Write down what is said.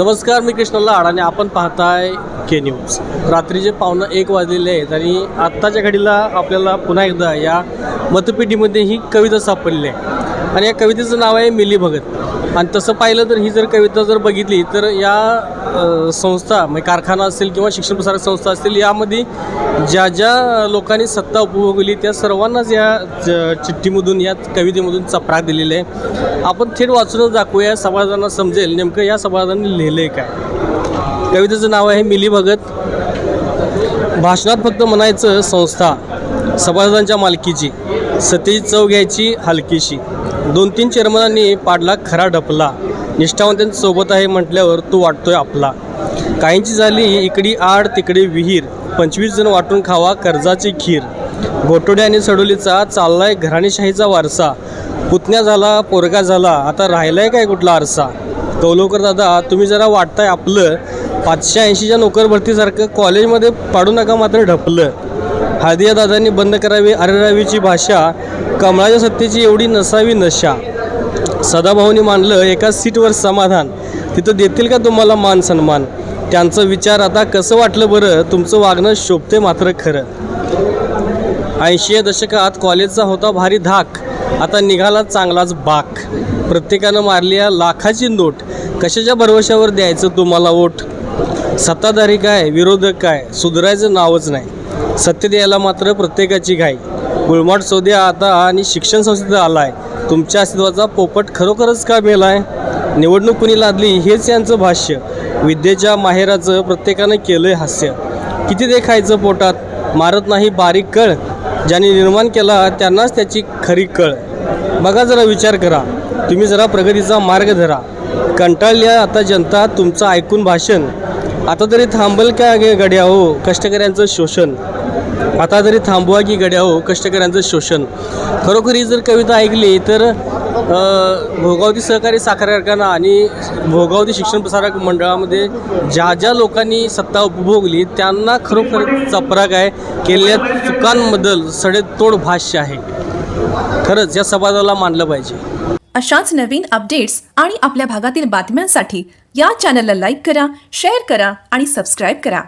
नमस्कार मी कृष्ण लाड आणि आपण पाहताय के न्यूज रात्रीचे पावणं एक वाजलेले आहेत आणि आत्ताच्या घडीला आपल्याला पुन्हा एकदा या मतपेटीमध्ये ही कविता सापडली आहे. आणि या कवितेचं नाव आहे मिली भगत आणि तसं पाहिलं तर ही जर कविता जर बघितली तर या संस्था म्हणजे कारखाना असेल किंवा शिक्षण प्रसारक संस्था असतील यामध्ये ज्या ज्या लोकांनी सत्ता उपभोगली त्या सर्वांनाच या च- चिठ्ठीमधून या कवितेमधून चपराक दिलेली आहे. आपण थेट वाचूनच दाखवूया समाजांना समजेल. नेमकं या समाजाने लिहिलं आहे काय? कवितेचं नाव आहे मिली भगत. भाषणात फक्त म्हणायचं संस्था सभासदांच्या मालकीची. सती चव घ्यायची हलकीशी. दोन तीन चेअरमनांनी पाडला खरा ढपला. निष्ठावंतांसोबत आहे म्हटल्यावर तो वाटतोय आपला. काहींची झाली इकडी आड तिकडे विहीर. पंचवीस जण वाटून खावा कर्जाची खीर. गोटोड्या आणि सडोलीचा चाललाय घराणेशाहीचा वारसा. पुतण्या झाला पोरगा झाला आता राहिलाय काय कुठला आरसा? कौलवकर दादा तुम्ही जरा वाटताय आपलं पाचशे ऐंशीच्या नोकर भरतीसारखं कॉलेजमध्ये पाडू नका मात्र ढपलं. हादिया दादांनी बंद करावी अरेरावीची भाषा. कमळाच्या सत्तेची एवढी नसावी नशा. सदाभाऊनी मानलं एका सीटवर समाधान. तिथं देतील का तुम्हाला मान सन्मान? त्यांचं विचार आता कसं वाटलं बरं तुमचं वागणं शोभते मात्र खरं. ऐंशी या दशकात कॉलेजचा होता भारी धाक. आता निघाला चांगलाच बाक. प्रत्येकानं मारली या लाखाची नोट. कशाच्या भरवशावर द्यायचं तुम्हाला वोट? सत्ताधारी काय विरोधक काय सुधरायचं नावच नाही. सत्य द्यायला मात्र प्रत्येकाची घाई. गुळमाट सौद्या आता आणि शिक्षण संस्थेत आला आहे तुमच्या अस्तित्वाचा पोपट खरोखरच का मेलाय? निवडणूक कुणी लादली हेच यांचं भाष्य. विद्येच्या माहेराचं प्रत्येकानं केलंय हास्य. किती देखायचं पोटात? मारत नाही बारीक कळ. ज्यांनी निर्माण केला त्यांनाच त्याची खरी कळ. बघा जरा विचार करा. तुम्ही जरा प्रगतीचा मार्ग धरा. कंटाळल्या आता जनता तुमचं ऐकून भाषण. आता तरी थांबल का गे गड्या हो? कष्टकऱ्यांचं शोषण. आता तरी थांबवा की गड्या हो कष्टकऱ्यांचं शोषण. खरोखर ही जर कविता ऐकली तर भोगावती सहकारी साखर कारखाना आणि भोगावती शिक्षण प्रसारक मंडळामध्ये ज्या ज्या लोकांनी सत्ता उपभोगली त्यांना खरोखर चपराक आहे. केलेल्या चुकांबद्दल सडेतोड भाष्य आहे. खरंच या समाजाला मानलं पाहिजे. अशाच नवीन अपडेट्स आणि आपल्या भागातील बातम्यांसाठी या चॅनलला लाईक करा शेअर करा आणि सबस्क्राईब करा.